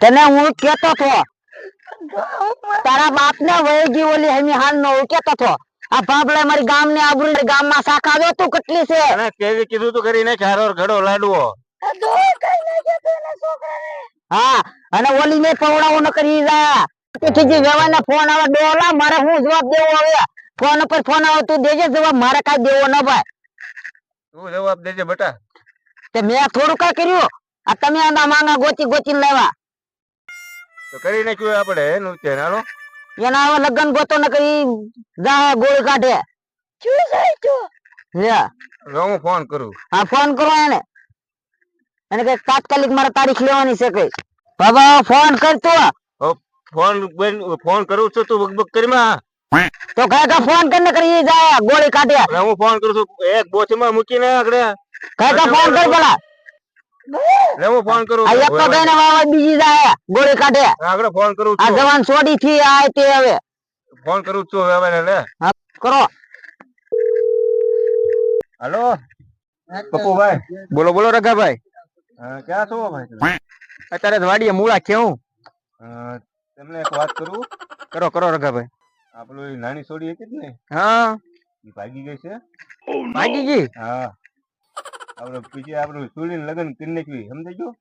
તને હું કેતો તો? તારા બાપ ને વહી ગઈ ઓલી હમી હાલ નો હું કેતો તો? આ ભાભલે મારી ગામ ને આબરૂ ગામમાં શાખા જો તું કેટલી છે? અને કેવી કીધું તું કરીને ચારો ઘડો લાડવો? હા અને ઓલી ને પવડાવો ન કરી જા તેથી વેવા ને ફોન આવે ડોલા મારે હું જવાબ દેવો હવે? ફોન પર ફોન આવે તું દેજે જવાબ મારે કઈ દેવો ન ભાઈ. તું જવાબ દેજે બેટા. તે મેં થોડું કઈ કર્યું. આ તમે આના માંગા ગોચી ગોચી લેવા તો કરી નાખ્યું આપણે એનું હાલો એના હવે લગન ગોતો ને કરી જા ગોળી કાઢે. લે. હવે હું ફોન કરું. હા ફોન કરો એને. એને કઈ તાત્કાલિક મારે તારીખ લેવાની છે કઈ. બાબા ફોન કરતો ફોન બેન ફોન કરું છું તું બકબક કરી માં. તો કઈ કા ફોન કરીને કરી જાય ગોળી કાઢે. હું ફોન કરું છું એક બોચમાં મૂકીને આગળ. કઈ કા ફોન કર પેલા. એટલે ફોન કરું આ એક તો કઈ વાવા બીજી જાય. ગોળી કાઢે. આગળ ફોન કરું આ જવાન છોડી થી આ તે હવે. ફોન કરું છું હવે એને લે. કરો. હાલો? પપ્પુભાઈ. બોલો બોલો રઘાભાઈ. ક્યાં છો ભાઈ અત્યારે તો વાડીએ મૂળા કેવું તમને એક વાત કરું. કરો કરો રઘાભાઈ. આપણું નાની છોડી હતી ને હા. એ ભાગી ગઈ છે. ભાગી ગઈ? હા. આપણે પછી આપણું છોડીને લગ્ન કરી નાખ્યું સમજાઈ ગયું?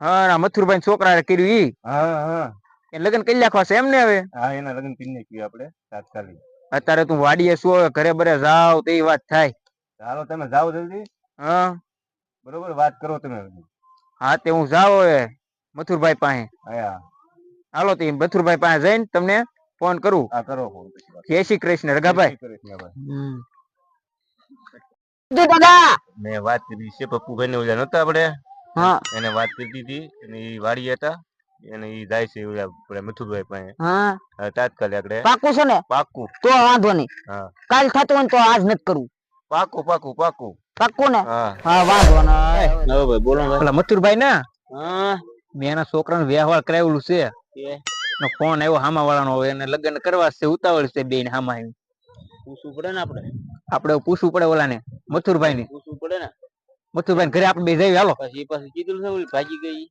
હા મથુરભાઈ છોકરા કર્યું ઈ? હા હા. એ લગ્ન કરી નાખવા છે એમ ને હવે? હા એના લગ્ન કરી નાખ્યું આપણે તાત્કાલિક. અત્યારે તું વાડીએ શું ઘરે બરે જાવ તે વાત થાય. ચાલો તમે જાઓ જલ્દી. હા. બરોબર વાત કરો તમે હા તે હું જાવ હવે મથુરભાઈ પાસે. હા. હાલો તે મથુરભાઈ પાસે જઈને તમને ફોન કરું. હા કરો. જય શ્રી કૃષ્ણ રઘાભાઈ. દાદા મેં વાત કરી છે પપ્પુભાઈ ને ઓલા નતા આપણે? હા. એને વાત કરી દીધી અને એ વાડી હતા. અને એ જાય છે ઓલા આપણે મથુરભાઈ પાસે. હા. તાત્કાલિક આપણે પાકું છે ને? પાકું. તો વાંધો નહીં. હા. કાલ થતું હોય તો આજ નથી કરવું પાકું પાકું પાકું. પાકું ને? હા. હા વાંધો નહીં. હવે ભાઈ બોલો ઓલા મથુરભાઈ ને? હા. મેં એના છોકરાને વ્યવહાર કરાવેલું છે? ફોન આવ્યો હામા વાળાનો એને લગ્ન કરવા છે ઉતાવળ છે બેન હામા એમ. પૂછવું પડે ને આપણે. આપણે પૂછવું પડે ઓલાને મથુરભાઈ ને પૂછવું પડે ને. મથુરભાઈ ઘરે આપણે બે જઈએ હાલો. પછી પછી કીધું છે ઓલી ભાગી ગઈ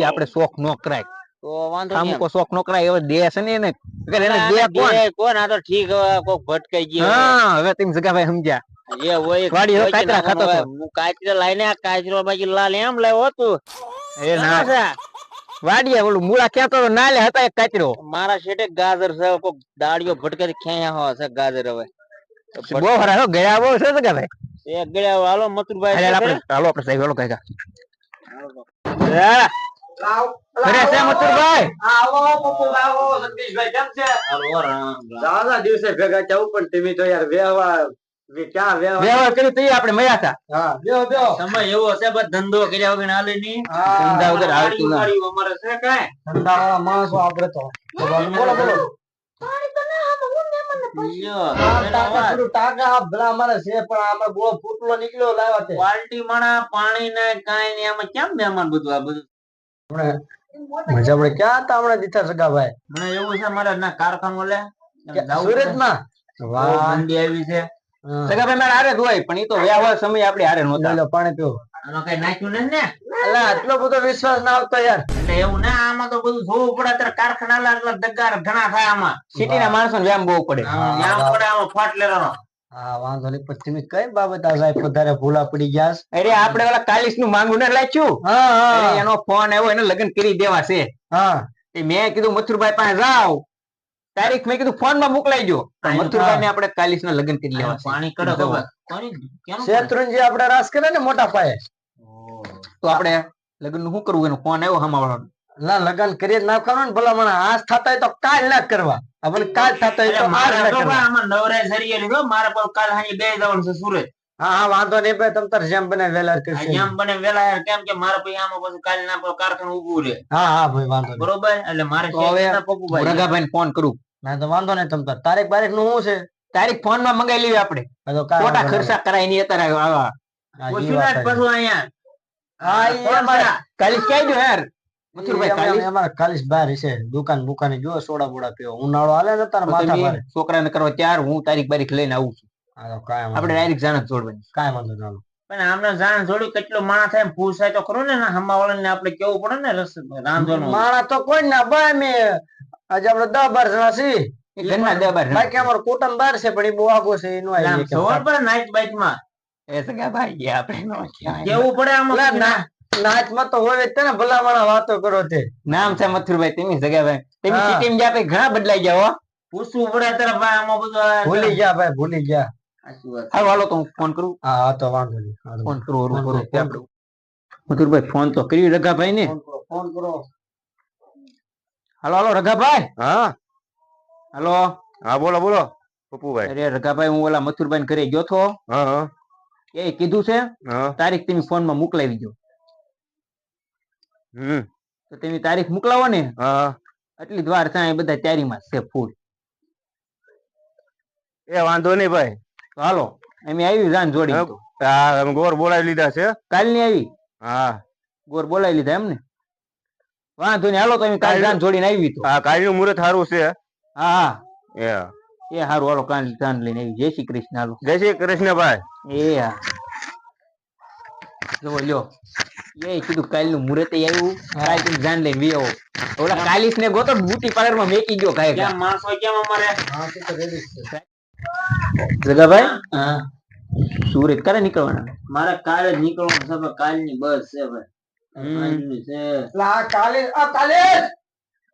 એ આપણે શોખ નો કરાય. તો વાંધો અમુક શોખ નો કરાય હવે દે છે ને એને. એને દે કોણ? કોણ? આ તો ઠીક હવે કોક ભટકાઈ હા હવે. તેમ જગાભાઈ સમજ્યા. એ હોય વાડી હવે હોય કે કાતરા ના ખાતો. હું કાચરો લઈને આ કાચરો બાકી લાલ એમ લાવ્યો હતું. એ ના. વાડીએ ઓલું મૂળા ક્યાં તો નાલે હતા એક કાચરો. મારા શેઠે ગાજર છે કોક દાડીઓ ભટકે ખેયા હો છે ગાજર હવે. બહુ હરાયો ગયા બહુ છે જગાભાઈ એક ગળ્યા હાલો મથુરભાઈ હાલે આપણે હાલો આપણે સાહેબ હાલો કાકા ઘરે છે? મથુરભાઈ દાદા દિવસે ભેગા થવું પણ તમે તો યાર વ્યવહાર વે- વ્યવહાર? કર્યું તો આપણે મળ્યા હતા. સમય એવો છે બસ ધંધો કર્યા વગર હાલે નહીં. ધંધા વગર હાલતું ના. અમારે છે કાંઈ? ધંધાવાળા માણસો આપણે તો. બોલો બોલો પણ સગાભાઈ? પણ એ તો વ્યવહાર સમય આપડે હારે નોતા પાણી પીવો આનો કઈ નાખ્યું નથી ને? અલા આટલો બધો વિશ્વાસ ના આવતો યાર. એટલે એવું ના આમાં તો બધું જોવું પડે અત્યારે કારખાના એટલે દગાર ઘણા થાય આમાં. સિટી ના માણસો વ્યાયામ બહુ પડે. હા, પડે આમાં ફાટ લેવાનો. હા વાંધો નહીં પછી તમે કઈ બાબત આ સાહેબ વધારે ભૂલા પડી ગયા અરે આપણે ઓલા કાલિશનું માંગુ ને લાચ્યું? હા એનો ફોન આવ્યો એને લગ્ન કરી દેવા છે. હા. તે મેં કીધું મથુરભાઈ પાસે જાવ. તારીખ મેં કીધું ફોનમાં મોકલાઈ દો મથુરભાઈ ને આપણે કાલિશ ના લગ્ન કરી લેવા છે. પાણી કરો શેત્રુંજી આપણે રાસ કરે ને મોટા પાયે? તો આપણે લગ્ન શું કરવું? એનો ફોન આવ્યો હામા વાળાનો ના લગન કરી જ નાખવાનું ને ભલા મને આજ થતા હોય તો કાલ ના કરવા. આપણે કાલ થતા હોય તો આજ મારે ના કરવા. ભાઈ આમાં નવરાઈ સરિયાળી હો. મારે પણ કાલ હાઈ બે જવાનું છે સુરત. હા હા વાંધો નહીં ભાઈ તમ તારે જેમ બને વેલા કરશે. જેમ બને વેલા યાર કેમ કે મારે પછી આમાં પછી કાલ ના પર કારખાનું ઊભું રહે. હા હા ભાઈ વાંધો બરોબર? એટલે મારે તો હવે પપ્પુભાઈ રગાભાઈ ફોન કરું. ના તો વાંધો નહીં તમ તાર. તારીખ બારીખનું શું છે? તારીખ ફોનમાં મંગાવી લેવી આપણે. આ ખોટા ખર્ચા કરાય નહીં અત્યારે સાચી. પાછું અહીંયા. ક્યાં ગયો યાર છે દુકાન બુકાને જો સોડા બોડા પીવો. ઉનાળો હાલે ને તાર માથા મારે છોકરાને કરવા ત્યાર હું તારીખ બારીખ લઈને આવું છું. આપણે ડાયરેક્ટ જાણ કાંઈ વાંધો નહીં પણ જાણ જોડ્યું કેટલો માણસ થાય એમ પૂછાય તો ખરો ને હમા ને આપણે કેવું પડે ને રસ રાંધવાનું. માણા તો કોઈ ના ભાઈ મે આજે આપણે દસ બાર જણા છીએ. ઘરના દે બાર બાકી અમારો કુટુંબ બાર છે પણ એ બહુ આગો છે એનું સવાર નાઇટ બાઈટમાં. એ સગા ભાઈ આપણે નો કેવું પડે આમાં ના. તો હોય જ તે ભલા માણા વાતો કરો તે. નામ છે મથુરભાઈ તમે સગા ભાઈ. તમે હા. સિટીમાં પછી ઘણા બદલાઈ ગયા હો. પૂછવું પડે અત્યારે ભાઈ આમાં બધું ભૂલી ગયા ભાઈ ભૂલી ગયા. સાચી હાલો તો હું ફોન કરું? હા હા તો વાંધો નહીં ફોન કરું ઓરું કરું કરો, મથુરભાઈ ફોન તો કર્યું રઘાભાઈ ને ફોન કરો ફોન કરો. હાલો હાલો રઘાભાઈ. હા. હાલો. હા બોલો બોલો પપ્પુભાઈ. અરે રઘાભાઈ હું ઓલા મથુરભાઈ ઘરે ગયો તો? હા હા. એ કીધું છે તારીખ તમે ફોનમાં મોકલાવી દો હમ. તો તમે તારીખ મોકલાવો ને. એટલી જ વાર થાય બધા તૈયારીમાં છે ફૂલ એ વાંધો નહીં ભાઈ. હાલો એમ આવી જાન જોડી હા. ગોર બોલાવી લીધા છે. કાલની આવી? હા. ગોર બોલાવી લીધા એમ ને વાંધો નહીં હાલો તમે કાલ કાલ- જાન જોડીને આવી તો. હા કાલનું મુહૂર્ત સારું છે. હા હા. એ. એ હારું હાલો કાલ જાન લઈને આવી. જય શ્રી કૃષ્ણ હાલો. જય શ્રી કૃષ્ણભાઈ એ જો લ્યો એ કીધું કાલનું મુહૂર્ત આવ્યું. કાલ તમે જાન લઈને વી આવો. ઓલા કાલીસ ને ગોતો બ્યુટી પાર્લરમાં મેકી ગયો કાય કેમ માણસો કેમ અમારે? તો તો જગાભાઈ હા. સુરત ક્યારે નીકળવાના? મારે કાલે જ નીકળવાનું છે ભાઈ કાલની બસ છે ભાઈ. કાલની છે. એટલે આ કાલે આ કાલે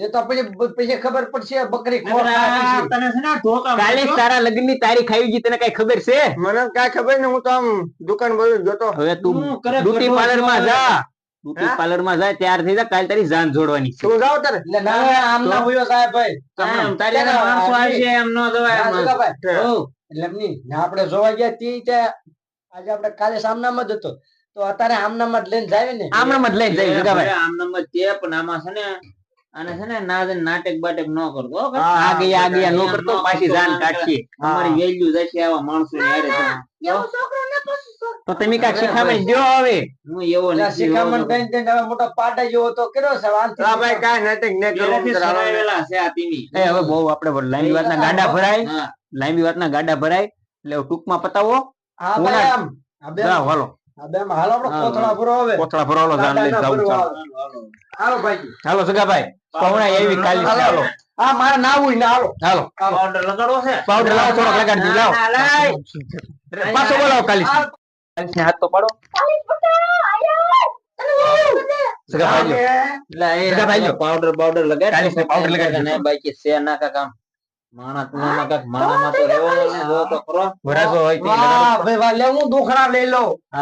એ તો પછી પછી ખબર પડશે બકરી ખોટ નકર આ નાખી છે. તને છે ને કાલે તારા લગ્નની તારીખ આવી ગઈ તને કઈ ખબર છે? મને કાંઈ ખબર નહીં હું તો આમ દુકાન બધું જોતો. હવે તું બ્યુટી પાર્લરમાં જા. બ્યુટી પાર્લરમાં જા ત્યાર જા કાલ તારી જાન જોડવાની તું જાવ તારે. એટલે ના ના, આમ ના હુયો સાહેબ ભાઈ. આમ તારી માણસો આવશે એમ ન જવાય ના, આમ. સુકાભાઈ. હોવ. એટલે એમ આપણે જોવા ગયા તી આજે આપણે કાલે સામનામાં જ હતો. તો અત્યારે આમનામાં જ લઈને જાય ને. આમનામાં જ લઈને જાય જગાભાઈ. આમ તે પણ આમાં છે ને આને છે ને ના નાટક બાટક ન કરતો હો. આ ગયા આ ગયા નો કરતો પાછી જાન કાઢશે. અમારી વેલ્યુ જશે આવા માણસો તો તમે કાંઈક શિખામણ દ્યો હવે. હું એવો નથી શિખામણ કઈ કઈ હવે મોટો પાટા જેવો તો કર્યો છે વાંધો નહીં. કરો સડાવેલા છે આ તીની. એ હવે બહુ આપણે લાંબી વાતના ગાડા ભરાય. હા. લાંબી વાતના ગાડા ભરાય. એટલે ટૂંકમાં પતાવો. હા ભાઈ આમ. હા, કોથળા હાલો. હાલો ભાઈ. પવણા એવી કાલી હાલો. હા મારે ના હોય ને હાલો. હાલો. પાવડર લગાડવો છે પાવડર લાવો થોડોક લગાડી દો લાવો. પાછો બોલાવો કાલી કાલીસને હાથ તો પાડો. એટલે એ બધા ભાઈઓ. પાવડર બાવડર લગાડ ચાલીસને પાવડર લગાડી ને બાકી છે ના કાક. માણસ ના કાક માણામાં તો રહેવો ને જો તો ખરો? વરાજો હોય વાહ ભાઈ વાહ લે હું દુખડા લઈ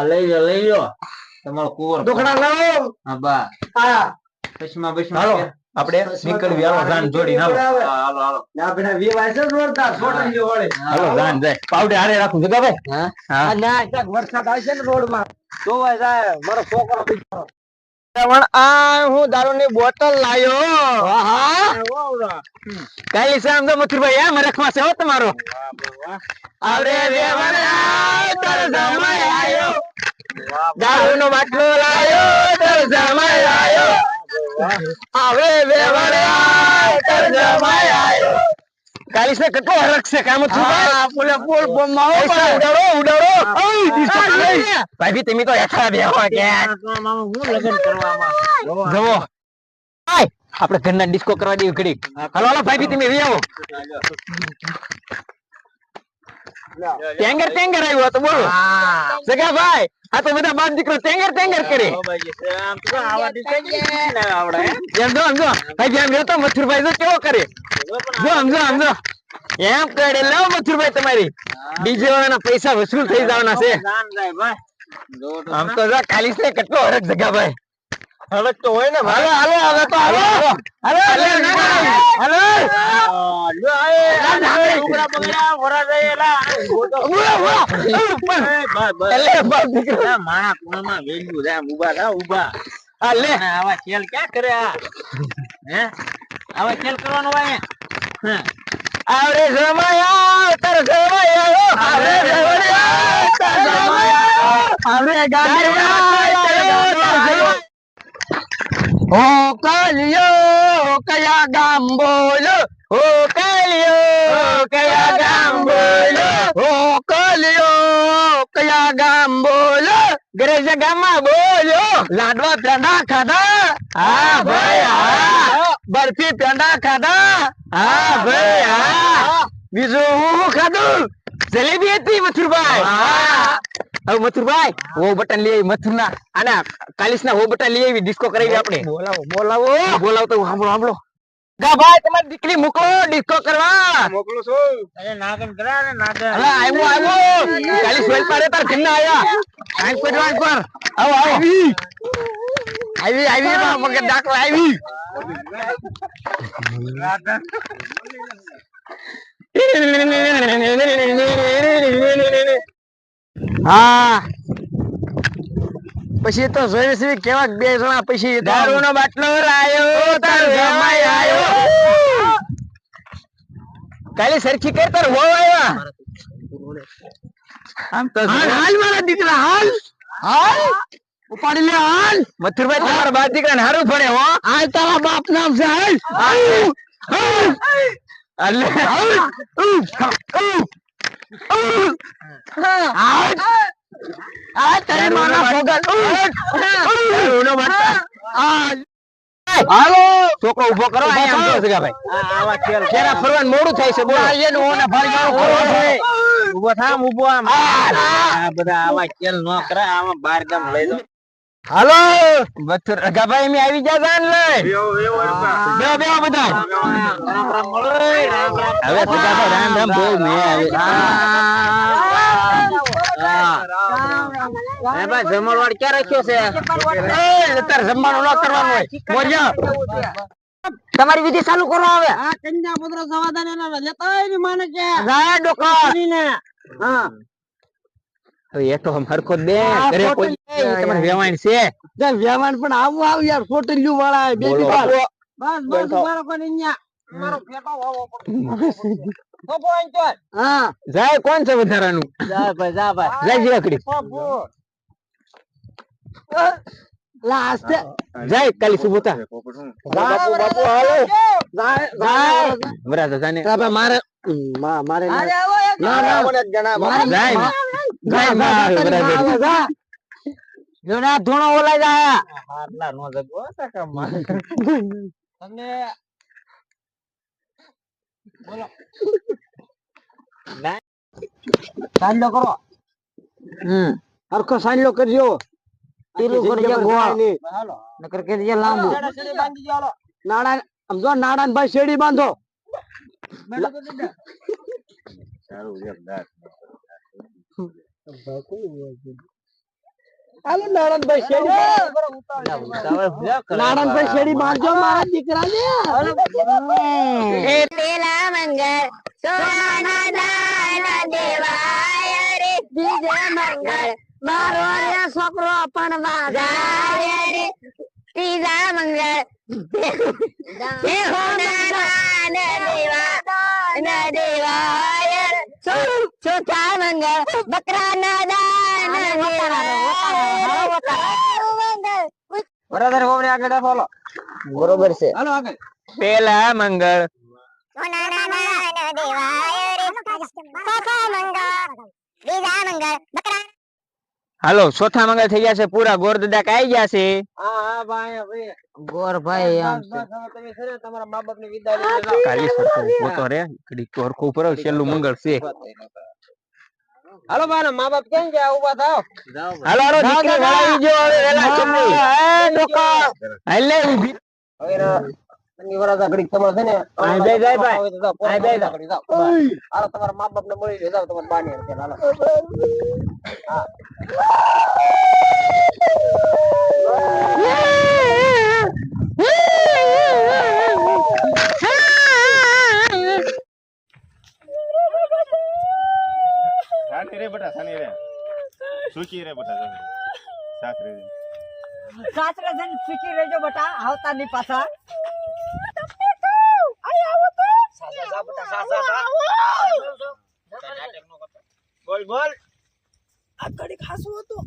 લઈ લો લઈ લો તમારો કુવર દુખડા લઉં હા બા. હા. ચશ્મા બશ્મા હાલો આપણે નીકળવી. હાલો જાન જોડીને હાલો. હાલો હાલો. ના બેટા વિવાહ છે જોરદાર છોટાઈ ગયો વળે. હાલો જાન જાય. પાવડે હારે રાખું સગાભાઈ હા? હા. ના ક્યાંક વરસાદ આવશે ને રોડમાં જોવાય જાય મારો છોકરો પણ આ હું દારૂ ની બોટલ લાયો. કાલી સામ તો મથુરભાઈ આ મરખમાં છે હો તમારો. તર સમય આયો. દારૂ નો બાટલો લાયો તર સમય આયો. આવે વેવણા તર સમય આયો. કાલીસ ને કેટલો હરક છે? કામ પુલે પુલ બોમ ઉડાડો ઉડાડો. ભાઈ તમે તો હેઠા બેહો કે. મામા હું લગન કરવામાં? જવો આપણે ઘરના ડિસ્કો કરવા દેવી ઘડી હાલો હાલો ભાઈ તમે વી આવો. ટેંગર ટેંગર આવ્યો તો બોલો. સગા ભાઈ આ તો બધા બાપ દીકરો ટેંગર ટેંગર કરે. આમ તો આવા દિવસે ને આવડે. હે? એમ જો. સમજો ભાઈ જેમ જો તો મથુરભાઈ તો કેવો કરે. જો સમજો સમજો એમ કરે લો મથુરભાઈ તમારી. બીજે વાળાના પૈસા વસૂલ થઈ જવાના છે. જાન જાય ભાઈ. જો તો આમ તો કાલી કેટલો હરક જગા ભાઈ હળકતો હોય ને હાલો હાલો હવે તો હાલો. હાલો હાલો. માણા ખૂણામાં વેલ્યું છે, ઊભા થા. આ લે. આવા ખેલ ક્યાં કરે આ? હે? આવા ખેલ કરવાનો હોય હે? આવરે જમાયા તર જમાયા આવરે જમાયા તર જમાયા. તર જમાયા. ઓ કાલિયો, કયા ગામ બોલો? ઓ કાલિયો, કયા ગામ બોલો? ઓ કાલિયો, કયા ગામ બોલો? ગરેજ ગામમાં બોલો. લાડવા પેંડા ખાધા? હા ભાઈ, હા. બરફી પેંડા ખાધા? હા ભાઈ, હા. બીજું ખાધું? જલેબી હતી મથુરભાઈ હવે મથુરભાઈ વો બટન લઈ આવી મથુરના અને કાલિસ ના વો બટન લઈ આવી ડિસ્કો કરાવી આપણે બોલાવો બોલાવો બોલાવો તો સાંભળો સાંભળો ગા ભાઈ તમારી દીકરી મોકલો ડિસ્કો કરવા મોકલું છું અરે નાગન કરા ને નાગન અલા આવ્યો આવ્યો કાલિસ વેલ પાડે તાર ઘરના આયા આંખ પર આંખ પર આવો આવો આવી આવી આવી બા મગર દાખલા આવી હા. પછી તો જોઈ કેવા બે જણા પછી દારૂ. નો બાટલો લાયો તાર જમાઈ આયો કાલે સરખી કર તાર હો આવ્યા. આમ તો હાલ મારા દીકરા હાલ. હાલ? ઉપાડી લે હાલ. મથુરભાઈ તમારા બાપ દીકરા હારું પડે હો. હાલ તારા બાપ નામ છે હાલ. હાલ. અલે હાલ. છોકરો ઊભો કરો ભાઈ ફરવાનું મોડું થાય છે ઊભો થાય ઊભો આમ બધા આવા ખેલ ન કરે આમાં બાર ગામ લઈ દો હાલો બથુર રગાભાઈ મે આવી જા જાન લે બે બે બધા રામ રામ મળો રામ રામ હવે રગાભાઈ રામ રામ બોલ મે આવે ભાઈ ક્યાં રાખ્યો છે એ તાર જમવાનું ન કરવાનું હોય મોજા તમારી વિધિ ચાલુ કરો હવે આ કન્યા પુત્ર સમાધાન એના લેતા માને કે ડોકા હા હવે એ તો હરખો દે ઘરે કોઈ તમારે વેવાણ છે તે વ્યવહાર પણ આવું આવ યાર ફોટલ્યું વાળા બે બોલો. બસ બસ મારો કોને ન્યા મારો ફેટો વાવો તો પોઈન તો હા જાય કોણ છે વધારાનું જા ભાઈ જા ભાઈ જાય જીવાકડી લાસ્ટ જાય કાલી સુબોતા બાપુ બાપુ હાલો જાય બરાબર જાને મારે મારે ના ના મારે જાય જાય માં બરાબર જોના ધોણો ઓલા જાય. આટલા નો જગવો કાકા માં તમને સાંડલો કરો. હમ. હરખો સાંડલો કરજો. પેલું કરજે ગોળ. નકર કે જે લાંબુ. નાડા આમ જો નાડા ભાઈ શેડી બાંધો. હાલો નારાયણભાઈ શેડી નારાયણભાઈ શેડી બાંધજો મારા દીકરાને. એ પેલા મંગળ સોના દાન દેવાય રે. બીજા મંગળ મારો છોકરો પણ વાગાય રે. ત્રીજા મંગળ ચોથા મંગળ બકરાના દાન આગળ ફોલો બરોબર છે હાલો આગળ પેલા મંગળ બીજા મંગળ બકરા હાલો ચોથા મંગળ થઈ ગયા છે પૂરા ગોર દાદા કાઈ ગયા છે? હા હા ભાઈ ભાઈ ગોર ભાઈ આમ બસ, બસ, તમે છે ને તમારા મા બાપની વિદાય લઈને કાલી સરખો ઊભો રે ઘડી તો ઉપર છેલ્લું મંગળ છે. હાલો ભાઈ મા બાપ કેમ ગયા? ઊભા થાવ હાલો હાલો દીકરી વળાવી જો હવે વેલા છોકરી એ ડોકા હાલે ઊભી તમે શાંતિ રે બેટા શાંતિ રે. સુખી રે બેટા સાસરે સાસરે જઈને શીખી રહેજો બટા આવતા ની પાછા બોલ બોલ ખાસું હતું?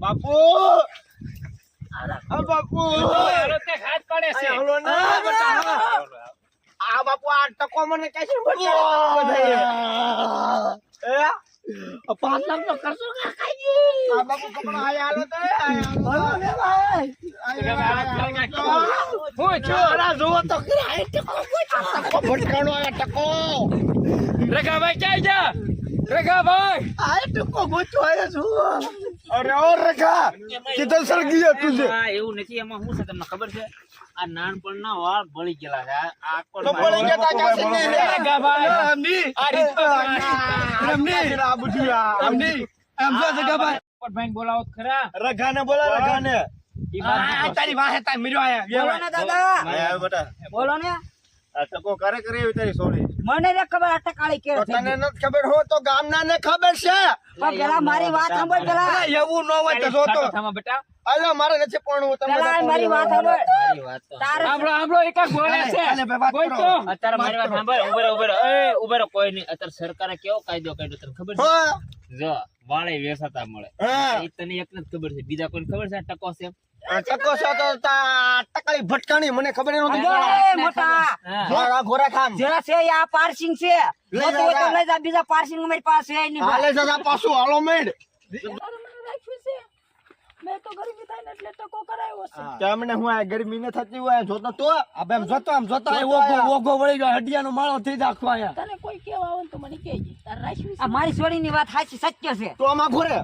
બાપુ! આ બાપુ! અહીં હલો ને બેટા, હા. આ બાપુ આ ટકો મને કઈ છે પાંચ લાખ નો કરશો બાપુ કપડો આયા હાલો તો હું. છું? અરે તો ટકો આ ટકો ભટકાણો ટકો. રઘાભાઈ ક્યાં જા? રઘાભાઈ આ ટકો ગોચો આયા છું. અરે ઓ રખા કિધર સર ગયા તુજે આ એવું નથી એમાં શું છે તમને ખબર છે? આ નાનપણના વાળ બળી ગયેલા છે. આ કોણ તો પડી ગયા તા કે છે? ને રઘાભાઈ અમની આ રીત અમની આ બધું અમની એમ જો જગાભાઈ ભાઈ બોલાવો તો ખરા. રઘાને બોલા. રઘાને ને વાત તારી વાહે તા મિર્યો આયા. બોલો ને દાદા. આય બેટા. બોલો ને. આ ટકો કરે કરે એવી તારી સોડી મને ને ખબર આ કાળી કે તને ન ખબર હો તો ગામના ને ખબર છે. પણ પેલા મારી વાત સાંભળ પેલા. એવું ન હોય તો જો તો બેટા અલે મારે નથી પણ હું તમને પેલા મારી વાત સાંભળ. મારી વાત તો તારે આપણો આપણો એક બોલે છે. અલે વાત કરો. તો. અત્યારે મારી વાત સાંભળ ઊભો રહો, એ ઊભો કોઈ નહીં. અત્યારે સરકારે કેવો કાયદો કાઢ્યો તને ખબર છે? જો વાળે વેસાતા મળે. એ તને એકને જ ખબર છે. બીજા કોઈને ખબર છે? ટકો છે આ છો તો ટકાળી ભટકાણી મને ખબર નહોતી. એ મોટા ઘોરા ઘોરા ખામ. જરા છે આ પાર્સિંગ છે. લઈ જા. બીજા પાર્સિંગ મારી પાસે છે નહીં હાલે જતા પાછું હાલો મેડ. તમને હું. આ ગરમી ન થતી હોય જોતો તો. આ જોતો આમ જોતો ઓગો ઓગો વળી ગયો હડિયાનો માળો થઈ જાખો આયા. આ મારી છોડીની વાત સાચી સત્ય છે. તો આમાં ઘોરે.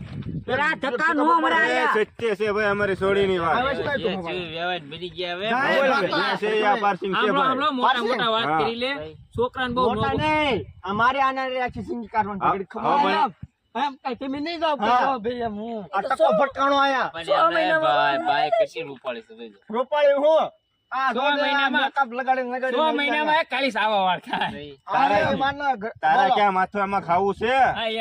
પેલા ધક્કા નો એ મરાયા સત્ય છે ભાઈ અમારી સોડીની વાત. આવે છે જે કાંઈ તો જેવી વ્યવહાર બની ગયા હવે. ના, બહુ એ લાગે. વાત જ્યાં છે આ પાર્સિંગ છે ભાઈ. મોટા મોટા વાત કરી લે. છોકરાને બહુ મોટા નહીં. અમારે આના પકડી. ખબર. એમ કઈ તમે નહીં જાવ ભાઈ એમ હું. આ ભટકાણો આયા. પણ એમને ભાઈ કેટલી રૂપાળી છે. રોપાળી હું? છ મહિનામાં- છ મહિનામાં છે? ભાઈ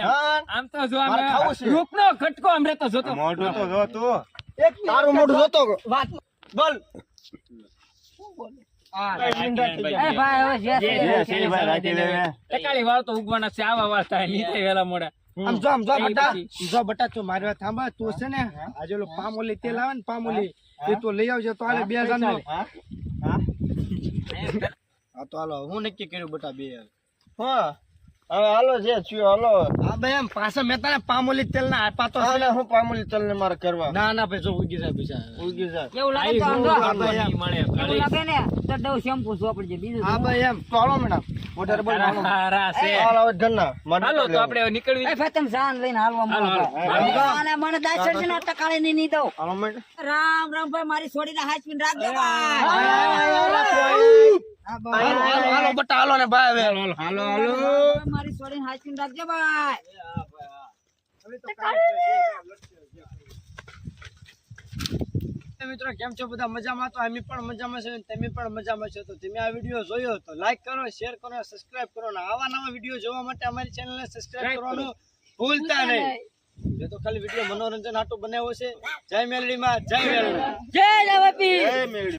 છે છે ઉગવાના છે આવા વાળ થાય નીચે વેલા મોડા આમ જો આમ જો બટા. જો બટા તો મારી વાત સાંભળ તું છે ને આજે ઓલો પામોલી તેલ આવે ને પામોલી એ તો લઈ આવજે તો આલે બે હજાર નો હા તો હાલો હું નક્કી કર્યું બટા બે. હા. હવે હાલો જે છું હાલો. હા ભાઈ એમ પાછા મેં તને પામોલી તેલ ના આપ્યા તો હું પામોલી તેલ ને મારે કરવા. ના ના ભાઈ જો ઉગી જાય પૈસા. ઉગી જાય. કેવું લાગે તો જો. જો. મળે કેવું લાગે ને તો ડવ શેમ્પુ સોપડી દે બીજું હા ભાઈ એમ. ચાલો મેડમ. મોટર બોલ હારા છે. હાલો હવે ઘરના હાલો તો આપણે નીકળવી. એ ભાઈ જાન લઈને હાલવા હાલો, માંડો. અને મને દાસર ને ટકાળી ની નહીં દઉં. હાલો મેડમ. રામ રામ ભાઈ મારી છોડીને હાચવીને પીન હાલો, ભાઈ. હાલો, હાલો બટા હાલો ને ભાઈ હવે. હાલો હાલો મારી છોડીને હાચીન રાખજો ભાઈ. મિત્રો કેમ છો? બધા મજામાં? તો અમે પણ મજામાં છે તમે પણ મજામાં છો. તો તમે આ વીડિયો જોયો તો લાઈક કરો શેર કરો સબસ્ક્રાઇબ કરો. અને આવા નવા વીડિયો જોવા માટે અમારી ચેનલને સબસ્ક્રાઇબ કરવાનું ભૂલતા નહીં. એ તો ખાલી વીડિયો મનોરંજન આટો બનાવ્યો છે. જય મેલડીમાં જય મેલડી જય મેળી